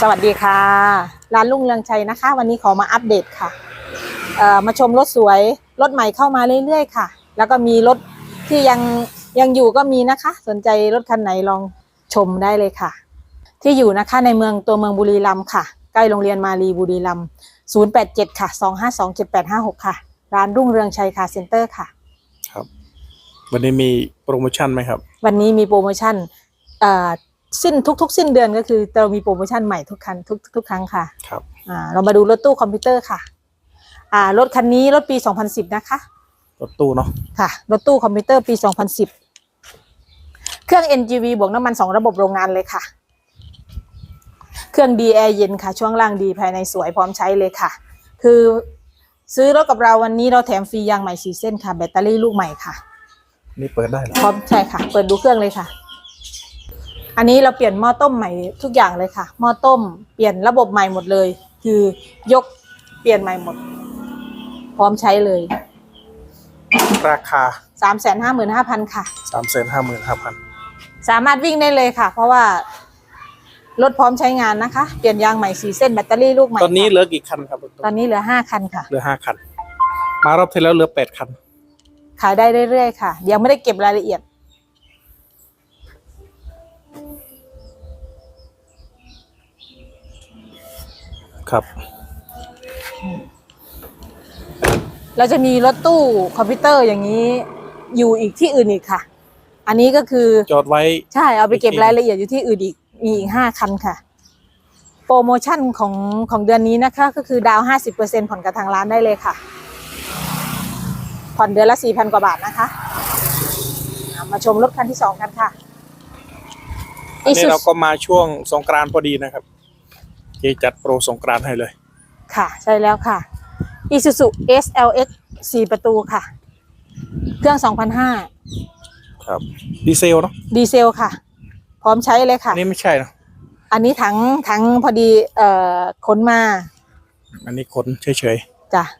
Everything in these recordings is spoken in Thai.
สวัสดีค่ะ ร้านลุงเรืองชัยนะคะ วันนี้ขอมาอัปเดตค่ะเอ่อมาชมรถสวย รถใหม่เข้ามาเรื่อยๆค่ะ แล้วก็มีรถที่ยังยังอยู่ก็มีนะคะ สนใจรถคันไหนลองชมได้เลยค่ะ ที่อยู่นะคะในเมืองตัวเมืองบุรีรัมย์ค่ะ ใกล้โรงเรียนมารีบุรีรัมย์087 ค่ะ 252 7856 ค่ะ ร้านรุ่งเรืองชัยค่ะเซ็นเตอร์ค่ะ ครับ วันนี้มีโปรโมชั่นไหมครับ วันนี้มีโปรโมชั่นเอ่อ สิ้นทุก ๆ สิ้นเดือนก็คือเรามีโปรโมชั่นใหม่ทุกครั้งทุกทุกครั้งค่ะครับอ่าเรามาดูรถตู้คอมพิวเตอร์ค่ะอ่ารถคันนี้รถปี 2010 นะคะ รถตู้เนาะค่ะ รถตู้คอมพิวเตอร์ปี 2010 เครื่อง NGV บวกน้ำมัน2ระบบโรงงานเลยค่ะ เครื่องดีแอร์เย็นค่ะ ช่วงล่างดีภายในสวยพร้อมใช้เลยค่ะ คือซื้อรถกับเราวันนี้เราแถมฟรียางใหม่สีเส้นค่ะ แบตเตอรี่ลูกใหม่ค่ะ นี่เปิดได้เหรอพร้อมใช่ค่ะ เปิดดูเครื่องเลยค่ะ อันนี้เราเปลี่ยนหม้อต้มใหม่ทุกอย่างเลยค่ะ หม้อต้มเปลี่ยนระบบใหม่หมดเลย คือยกเปลี่ยนใหม่หมด พร้อมใช้เลยราคาสามแสนห้าหมื่นห้าพันค่ะ 3 5 5 0 0 0 สามารถวิ่งได้เลยค่ะ เพราะว่ารถพร้อมใช้งานนะคะ เปลี่ยนยางใหม่สีเส้นแบตเตอรี่ลูกใหม่ตอนนี้ค่ะเหลือกี่คันครับรถตู้ตอนนี้เหลือห้าคันค่ะ เหลือ 5 คัน มารอบที่แล้วเหลือ 8 คัน ขายได้เรื่อยๆค่ะ ยังไม่ได้เก็บรายละเอียด ครับ เราจะมีรถตู้คอมพิวเตอร์อย่างนี้อยู่อีกที่อื่นอีกค่ะ อันนี้ก็คือจอดไว้ ใช่เอาไปเก็บอีกทีรายละเอียดอยู่ที่อื่นอีกมีอีกห้าคันค่ะ โปรโมชั่นของของเดือนนี้นะคะ ก็คือดาวห้าสิบเปอร์เซ็นผ่อนกับทางร้านได้เลยค่ะ ผ่อนเดือนละสี่พันกว่าบาทนะคะอ่ามาชมรถคันที่สองกันค่ะอันนี้ Isuzu เราก็มาช่วงสงกรานต์พอดีนะครับเจจัดโปรสงกรานต์ให้เลย ค่ะ ใช่แล้วค่ะ Isuzu SLX สี่ประตูค่ะ เครื่อง2,500ครับ ดีเซลเนาะดีเซลค่ะ พร้อมใช้เลยค่ะ อันนี้ไม่ใช่เนาะอันนี้ถังถังพอดีเอ่อขนมาอันนี้ขนเฉยจ้ะๆ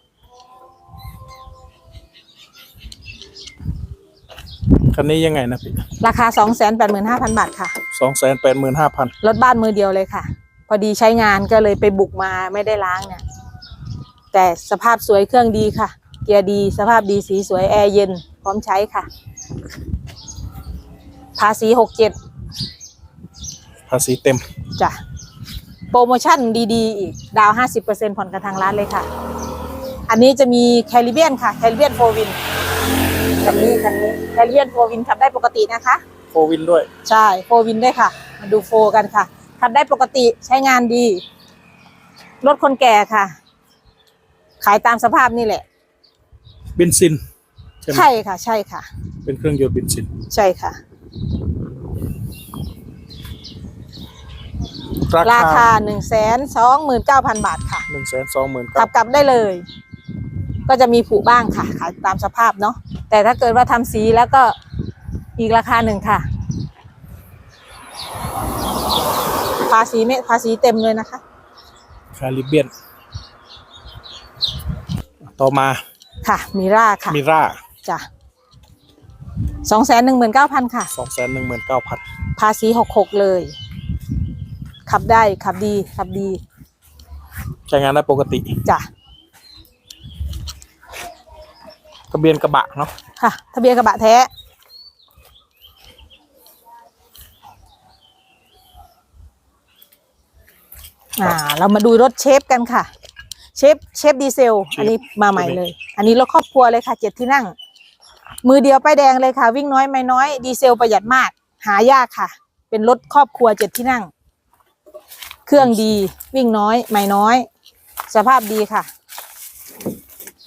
คันนี้ยังไงนะพี่ราคา 285,000 บาทค่ะ สองแสนแปดหมื่นห้าพันรถบ้านมือเดียวเลยค่ะ พอดีใช้งานก็เลยไปบุกมาไม่ได้ล้างเนี่ย แต่สภาพสวยเครื่องดีค่ะ เกียร์ดีสภาพดีสีสวยแอร์เย็น พร้อมใช้ค่ะ ภาษี67ภาษีเต็มจ้ะโปรโมชั่นดีๆ อีก ดาว50%ผ่อนกับทางร้านเลยค่ะ อันนี้จะมีแคริเบียนค่ะแคริเบียนโฟวินคันนี้คันนี้แคริเบียนโฟวินขับได้ปกตินะคะ โฟวินด้วย ใช่โฟวินด้วยค่ะ มาดูโฟกันค่ะ ขับได้ปกติใช้งานดี รถคนแก่ค่ะ ขายตามสภาพนี่แหละ เบนซินใช่ไหมใช่ค่ะ ใช่ค่ะ เป็นเครื่องยนต์เบนซิน ใช่ค่ะ ราราคาคาหนึ่งแสนสองหมื่นเก้าพันบาทค่ะ หนึ่งแสนสองหมื่นขัเก้าบกลับได้เลย ก็จะมีผูบ้างค่ะ ขายตามสภาพเนาะแต่ถ้าเกิดว่าทำสีแล้วก็อีกราคาหนึ่งค่ะ ภาษีไม่ภาษีเต็มเลยนะคะ คาริเบียน ต่อมาค่ะ มีร่าค่ะมิร่าจ้ะสองแสนหนึ่งหมื่นเก้าพันค่ะ สองแสนหนึ่งหมื่นเก้าพันภาษีหกหกเลย ขับได้ขับดีขับดีใช้งานได้ปกติจ้ะทะเบียนกระบะเนาะค่ะ ทะเบียนกระบะแท้ อ่า เรามาดูรถเชฟกันค่ะ เชฟเชฟดีเซล อันนี้มาใหม่เลย อันนี้รถครอบครัวเลยค่ะเจ็ดที่นั่ง มือเดียวป้ายแดงเลยค่ะ วิ่งน้อยไม่น้อย ดีเซลประหยัดมาก หายากค่ะ เป็นรถครอบครัวเจ็ดที่นั่ง เครื่องดีวิ่งน้อยไม่น้อย สภาพดีค่ะ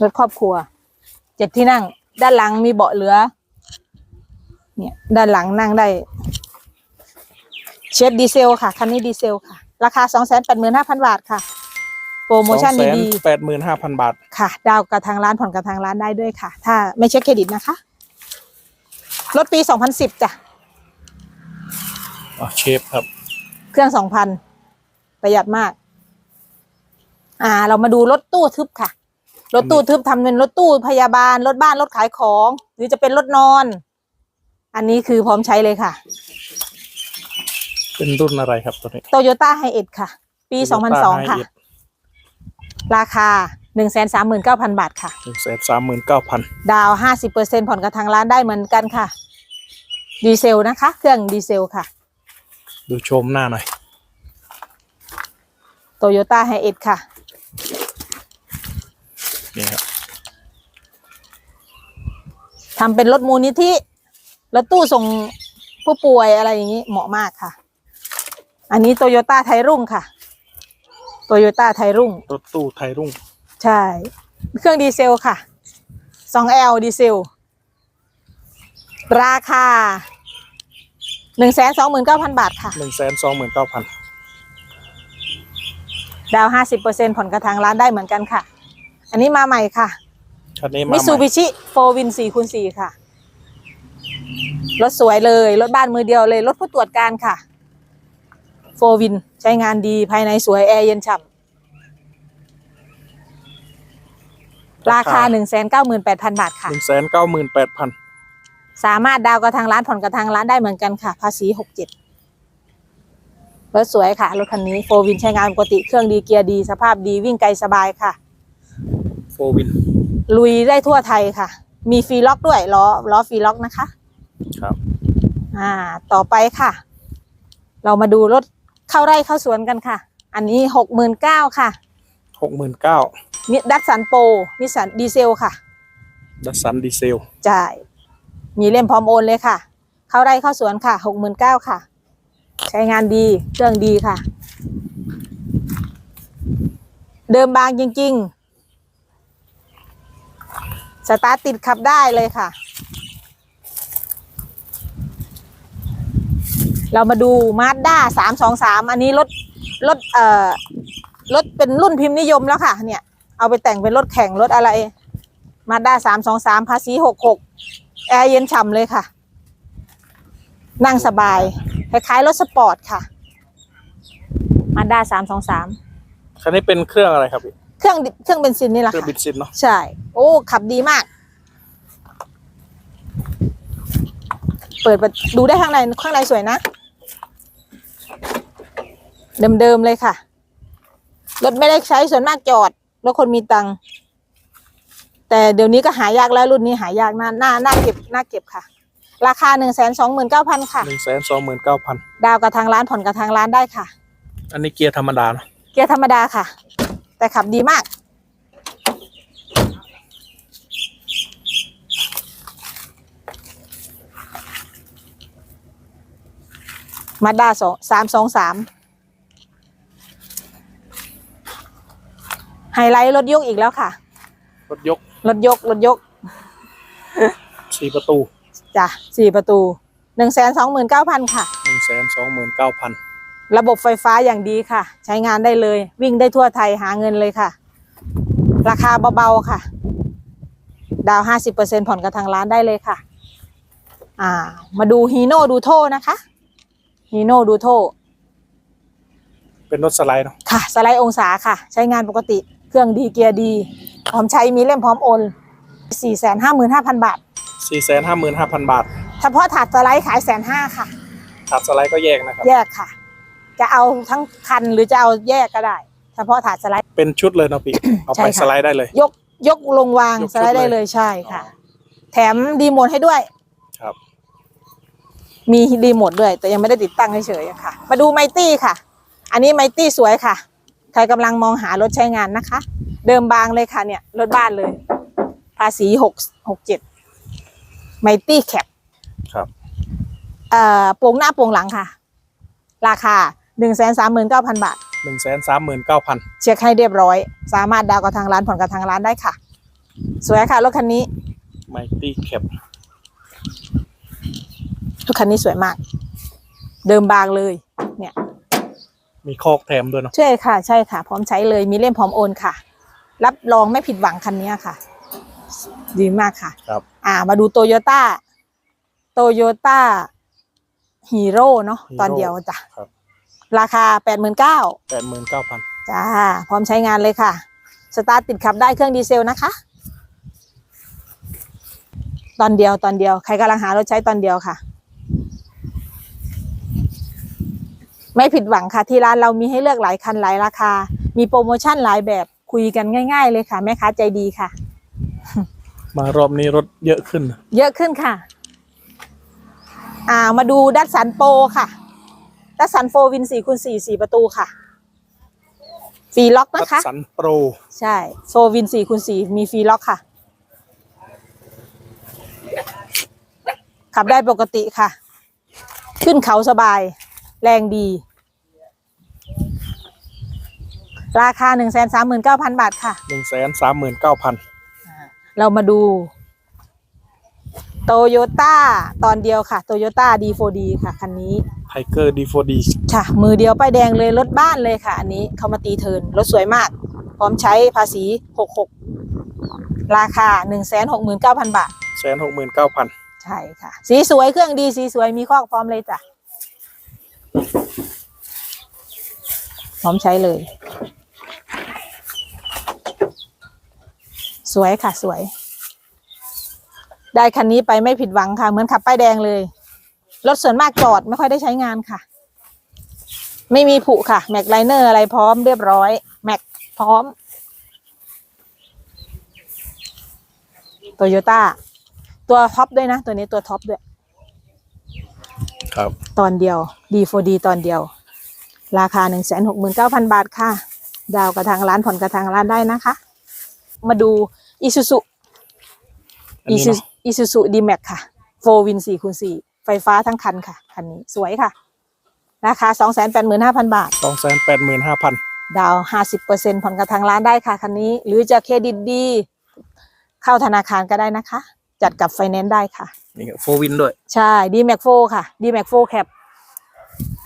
รถครอบครัวเจ็ดที่นั่ง ด้านหลังมีเบาะเหลือ เนี่ย ด้านหลังนั่งได้ เชฟดีเซลค่ะคันนี้ดีเซลค่ะ ราคาสองแสนแปดหมื่นห้าพันบาทค่ะ โปรโมชั่นดีแปดหมื่นห้าพันบาท ๆค่ะ ดาวกับทางร้านผ่อนกับทางร้านได้ด้วยค่ะ ถ้าไม่เช็คเครดิตนะคะ รถปีสองพันสิบจ้ะ อะเชฟครับ เครื่องสองพันประหยัดมาก อ่า เรามาดูรถตู้ทึบค่ะ รถตู้ทึบทำเป็นรถตู้พยาบาล รถบ้าน รถขายของ หรือจะเป็นรถนอน อันนี้คือพร้อมใช้เลยค่ะ เป็นรุ่นอะไรครับตัวนี้โตโยต้าไฮเอ็ดค่ะ ปี 2002 ค่ะ ราคา 139,000 บาทค่ะหนึ่งแสนสามหมื่นเก้าพันดาว 50%ผ่อนกับทางร้านได้เหมือนกันค่ะ ดีเซลนะคะ เครื่องดีเซลค่ะ ดูชมหน้าหน่อยโตโยต้าไฮเอ็ดค่ะ นี่ครับทำเป็นรถมูลนิธิรถตู้ส่งผู้ป่วยอะไรอย่างนี้เหมาะมากค่ะ อันนี้โตโยต้าไทยรุ่งค่ะโตโยต้าไทยรุ่ง รถตู้ไทยรุ่ง ใช่ เครื่องดีเซลค่ะ 2L ดีเซล ราคา 129,000 บาทค่ะหนึ่งแสนสองหมื่นเก้าพันดาว 50%ผ่อนกระทางร้านได้เหมือนกันค่ะ อันนี้มาใหม่ค่ะ คันนี้มามิใหซูบิม่ชิโฟวิน4คูณ4ค่ะ รถสวยเลย รถบ้านมือเดียวเลย รถผู้ตรวจการค่ะ โฟวินใช้งานดีภายในสวยแอร์เย็นฉ่ำราคา 198,000 บาทค่ะหนึ่งแสนเก้าหมื่นแปดพันสามารถดาวกระทางร้านผ่อนกระทางร้านได้เหมือนกันค่ะ ภาษี67รถสวยค่ะรถคันนี้โฟวินใช้งานปกติเครื่องดีเกียร์ดี สภาพดีวิ่งไกลสบายค่ะโฟวินลุยได้ทั่วไทยค่ะ มีฟรีล็อกด้วยล้อล้อฟรีล็อกนะคะ ครับ อ่า ต่อไปค่ะ เรามาดูรถ เข้าไร่เข้าสวนกันค่ะ อันนี้หกหมื่นเก้าค่ะหกหมื่นเก้านิดัสสันโปนิสสันดีเซลค่ะดัสสันดีเซลจ่ายมีเล่มพร้อมโอนเลยค่ะ เข้าไร่เข้าสวนค่ะหกหมื่นเก้าค่ะ ใช้งานดีเครื่องดีค่ะ เดิมบางจริงๆ สตาร์ทติดขับได้เลยค่ะ เรามาดูมาด้าสามสองสามอันนี้รถรถเอ่อรถเป็นรุ่นพิมพ์นิยมแล้วค่ะ เนี่ย เอาไปแต่งเป็นรถแข่งรถอะไรมาด้าสามสองสามภาษีหกหกแอร์เย็นฉ่ำเลยค่ะ นั่งสบาย คล้ายๆรถสปอร์ตค่ะมาด้าสามสองสามคันนี้เป็นเครื่องอะไรครับพี่เครื่องดิเครื่องเบนซินนี่แหละเครื่องค่ะบินซินเนาะใช่ โอ้ ขับดีมาก เปิดประดูได้ข้างใน ข้างในสวยนะ เดิมๆเลยค่ะ รถไม่ได้ใช้ส่วนมากจอดรถคนมีตังค์แต่เดี๋ยวนี้ก็หายากแล้วรุ่นนี้หายากน่าน่าน่าเก็บน่าเก็บค่ะ ราคาหนึ่งแสนสองหมื่นเก้าพันค่ะหนึ่งแสนสองหมื่นเก้าพันดาวกับทางร้านผ่อนกับทางร้านได้ค่ะ อันนี้เกียร์ธรรมดาเนอะเกียร์ธรรมดาค่ะ แต่ขับดีมาก มาด้าสองสามสองสาม ไฮไลท์รถยกอีกแล้วค่ะ รถยก รถยก รถยก สี่ประตูจ้ะสี่ประตูหนึ่งแสนสองหมื่นเก้าพันค่ะหนึ่งแสนสองหมื่นเก้าพันระบบไฟฟ้าอย่างดีค่ะ ใช้งานได้เลย วิ่งได้ทั่วไทยหาเงินเลยค่ะ ราคาเบาๆค่ะ ดาวห้าสิบเปอร์เซ็นผ่อนกับทางร้านได้เลยค่ะ อ่า มาดูฮีโน่ดูโทนะคะฮีโน่ดูโทเป็นรถสไลด์เนาะค่ะ สไลด์องศาค่ะ ใช้งานปกติ เครื่องดีเกียร์ดี พร้อมใช้มีเล่มพร้อมโอนสี่แสนห้าหมื่นห้าพันบาทสี่แสนห้าหมื่นห้าพันบาท เฉพาะถาดสไลด์ขายแสนห้าค่ะถัดสไลด์ก็แยกนะครับ แยกค่ะ จะเอาทั้งคันหรือจะเอาแยกก็ได้ เฉพาะถาดสไลด์ เป็นชุดเลยเนาะพี่ เอาใช่ไปค่ะ สไลด์ได้เลย ยกยกลงวางยกชุดสไลด์ได้เลยเลยใช่ค่ะแถมรีโมทให้ด้วย ครับ มีรีโมทด้วย แต่ยังไม่ได้ติดตั้งเฉยๆค่ะ มาดูไมตี้ค่ะ อันนี้ไมตี้สวยค่ะใครกำลังมองหารถใช้งานนะคะ เดิมบางเลยค่ะเนี่ย รถบ้านเลย ภาษีหกหกเจ็ดไมตี้แคปครับเอ่อโปร่งหน้าโปร่งหลังค่ะ ราคาหนึ่งแสนสามหมื่นเก้าพันบาท หนึ่งแสนสามหมื่นเก้าพันเช็คให้เรียบร้อย สามารถดาวน์กับทางร้านผ่อนกับทางร้านได้ค่ะ สวยค่ะรถคันนี้ไมตี้แคปรถคันนี้สวยมาก เดิมบางเลยเนี่ย มีคอกแถมด้วยเนาะใช่ค่ะ ใช่ค่ะ พร้อมใช้เลยมีเล่มพร้อมโอนค่ะ รับรองไม่ผิดหวังคันนี้ค่ะ ดีมากค่ะ ครับ อ่า มาดูโตโยต้าโตโยต้าฮีโร่เนาะตอนเดียวจ้ะครับ ราคาแปดหมื่นเก้าแปดหมื่นเก้าพันจ้า พร้อมใช้งานเลยค่ะ สตาร์ทติดขับได้เครื่องดีเซลนะคะ ตอนเดียวตอนเดียว ใครกำลังหารถใช้ตอนเดียวค่ะ ไม่ผิดหวังค่ะที่ร้านเรามีให้เลือกหลายคันหลายราคา มีโปรโมชั่นหลายแบบคุยกันง่าย ๆ เลยค่ะ แม่ค้าใจดีค่ะ มารอบนี้รถเยอะขึ้น เยอะขึ้นค่ะ อ่ามาดูดัตสันโปรค่ะดัตสันโฟวินสี่คูณสี่สี่ประตูค่ะฟรีล็อกรันะคะ สันโปร ใช่โฟวินสี่คูณสี่มีฟรีล็อกค่ะ ขับได้ปกติค่ะ ขึ้นเขาสบาย แรงดี ราคาหนึ่งแสนสามหมื่นเก้าพันบาทค่ะ หนึ่งแสนสามหมื่นเก้าพันเรามาดูโตโยต้าตอนเดียวค่ะโตโยต้า D4D ค่ะ คันนี้ไทเกอร์ดีโฟดีค่ะ มือเดียวป้ายแดงเลยรถบ้านเลยค่ะ อันนี้เขามาตีเทิร์นรถสวยมาก พร้อมใช้ภาษี 66 ราคา 169,000 บาทแสนหกหมื่นเก้าพันใช่ค่ะ สีสวยเครื่องดีสีสวยมีคอกพร้อมเลยจ้ะ พร้อมใช้เลย สวยค่ะสวย ได้คันนี้ไปไม่ผิดหวังค่ะ เหมือนขับป้ายแดงเลย รถส่วนมากจอดไม่ค่อยได้ใช้งานค่ะ ไม่มีผุค่ะ แม็กไลเนอร์อะไรพร้อมเรียบร้อย แม็กพร้อมโตโยต้าตัวท็อปด้วยนะ ตัวนี้ตัวท็อปด้วย ครับตอนเดียว D4D ตอนเดียว ราคา 169,000 บาทค่ะ ดาวกระทางร้านผ่อนกระทางร้านได้นะคะ มาดู Isuzu อันนี้เนอะ Isuzu D-Max ค่ะ4 Win 4คูณ4ไฟฟ้าทั้งคันค่ะ คันนี้สวยค่ะ ราคา 285,000 บาท สองแสนแปดหมื่นห้าพันดาว 50%ผ่อนกระทางร้านได้ค่ะ คันนี้ หรือจะเครดิตดี เข้าธนาคารก็ได้นะคะ จัดกับไฟแนนซ์ได้ค่ะนี่โฟวินด้วย ใช่ d m a x 4ค่ะ d m a x 4 Cap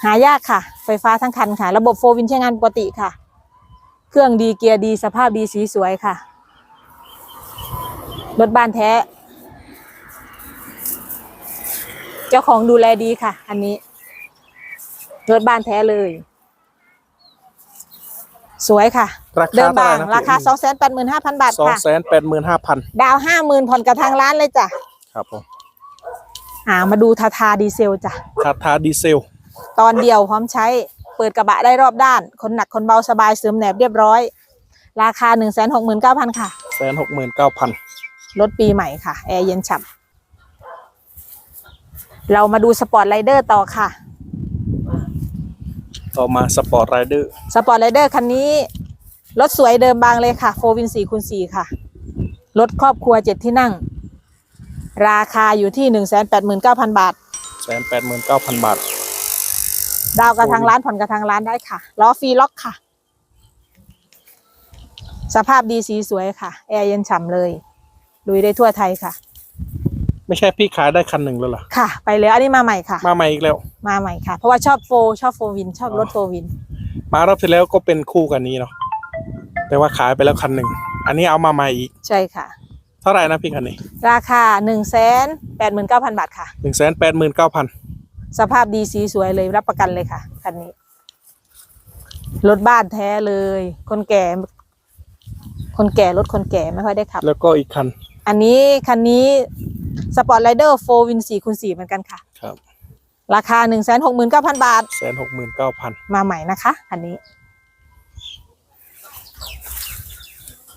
หายากค่ะ ไฟฟ้าทั้งคันค่ะ ระบบโฟวินใช้งานปกติค่ะ เครื่องดีเกียร์ดีสภาพดีสีสวยค่ะ รถบ้านแท้ เจ้าของดูแลดีค่ะ อันนี้ รถบ้านแท้เลย สวยค่ะ ราคาเดิมบางเท่าไหร่นะราคาพี่285,000 บาทสองค่ะ แสนแปดหมื่นห้าพันดาว50,000ผ่อนกับทางร้านเลยจ้ะครับผมอ่ามาดูทาทาดีเซลจ้ะ คาทาดีเซล ตอนเดียวพร้อมใช้เปิดกระบะได้รอบด้าน คนหนักคนเบาสบายเสริมแหนบเรียบร้อย ราคา 1 6 9 0 0 0 ค่ะ แสนหกหมื่นเก้าพันรถปีใหม่ค่ะ แอร์เย็นฉ่ำเรามาดูสปอร์ตไรเดอร์ต่อค่ะ ต่อมาสปอร์ตไรเดอร์สปอร์ตไรเดอร์คันนี้ รถสวยเดิมบางเลยค่ะโฟวิน4คูณ4ค่ะ รถครอบครัว7ที่นั่ง ราคาอยู่ที่189,000บาทแสนแปดหมื่นเก้าพันบาท ดาวกับทางร้านผ่อนกับทางร้านได้ค่ะ ล้อฟรีล็อกค่ะ สภาพดีสีสวยค่ะ แอร์เย็นฉ่ำเลยลุยได้ทั่วไทยค่ะ ไม่ใช่พี่ขายได้คันหนึ่งแล้วเหรอค่ะ ไปแล้วอันนี้มาใหม่ค่ะ มาใหม่อีกแล้ว มาใหม่ค่ะ เพราะว่าชอบโฟชอบโฟวิน ชอบรถโฟวิน มารอบที่แล้วก็เป็นคู่กันนี้เนาะแต่ว่าขายไปแล้วคันหนึ่งอันนี้เอามาใหม่อีก ใช่ค่ะ เท่าไหร่นะพี่คันนี้ ราคา1นึ่งแสนแปดหมื่นเก้าพันบาทค่ะหนึ่งแสนแปดหมื่นเก้าพันสภาพดีสีสวยเลยรับประกันเลยค่ะคันนี้รถบ้านแท้เลย คนแก่ คนแก่รถคนแก่ไม่ค่อยได้ขับ แล้วก็อีกคัน อันนี้คันนี้ สปอร์ตไรเดอร์โฟวินสี่คูณสี่เหมือนกันค่ะ ครับ ราคา1นึ่งแสนหกหมื่นเก้าพันบาท แสนหกหมื่นเก้าพันมาใหม่นะคะอันนี้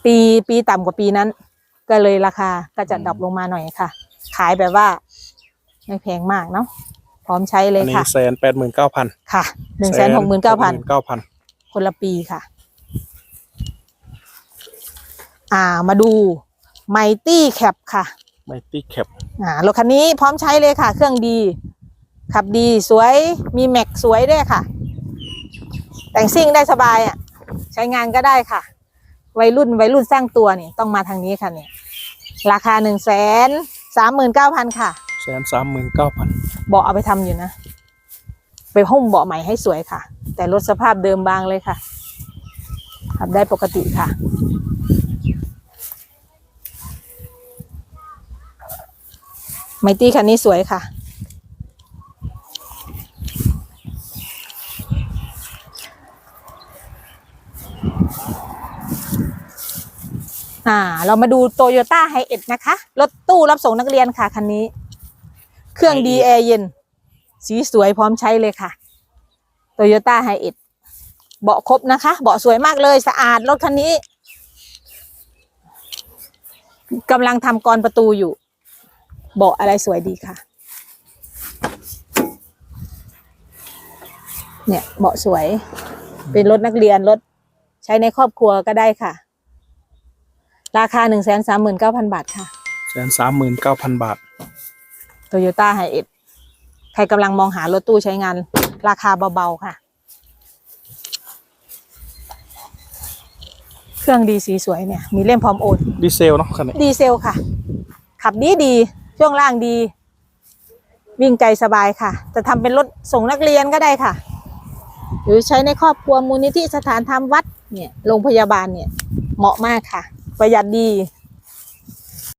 ปีปีต่ำกว่าปีนั้น ก็เลยราคาก็จะดรอปลงมาหน่อยค่ะ ขายแบบว่า ไม่แพงมากเนาะพร้อมใช้เลอัยนนี้ค่ะแสนแปดหมื่นเก้าพันค่ะหนึ่งแสนหกหมื่นเก้าพันเก้าพันคนละปีค่ะ อ่ามาดูไมตี้แคปค่ะ ไมตี้แคปอ่ารถคันนี้พร้อมใช้เลยค่ะ เครื่องดี ขับดีสวยมีแม็กสวยด้วยค่ะ แต่งซิ่งได้สบายอะ ใช้งานก็ได้ค่ะ วัยรุ่นวัยรุ่นสร้างตัวนี่ต้องมาทางนี้ค่ะเนี่ยราคาหนึ่งแสนสามหมื่นเก้าพันค่ะแสนสามหมื่นเก้าพันเบาะเอาไปทำอยู่นะ ไปหุ้มเบาะใหม่ให้สวยค่ะ แต่รถสภาพเดิมบางเลยค่ะขับได้ปกติค่ะ ไมตี้คันนี้สวยค่ะ อ่า เรามาดูโตโยต้าไฮเอ็ดนะคะ รถตู้รับส่งนักเรียนค่ะคันนี้ เครื่องดีแอร์เย็น สีสวยพร้อมใช้เลยค่ะโตโยต้าไฮเอ็ดเบาะครบนะคะ เบาะสวยมากเลยสะอาดรถคันนี้กำลังทำกรประตูอยู่ เบาะอะไรสวยดีค่ะ เนี่ยเบาะสวย เป็นรถนักเรียนรถใช้ในครอบครัวก็ได้ค่ะ ราคาหนึ่งแสนสามหมื่นเก้าพันบาทค่ะแสนสามหมื่นเก้าพันบาทโตโยต้าไฮเอ็ดใครกำลังมองหารถตู้ใช้งาน ราคาเบาๆค่ะ เครื่องดีสีสวยเนี่ย มีเล่มพร้อมโอน ดีเซลเนาะคันนี้ดีเซลค่ะ ขับดีดีๆ ช่วงล่างดี วิ่งไกลสบายค่ะ จะทำเป็นรถส่งนักเรียนก็ได้ค่ะ หรือใช้ในครอบครัวมูลนิธิสถานธรรมวัดเนี่ยโรงพยาบาลเนี่ยเหมาะมากค่ะ ประหยัดดี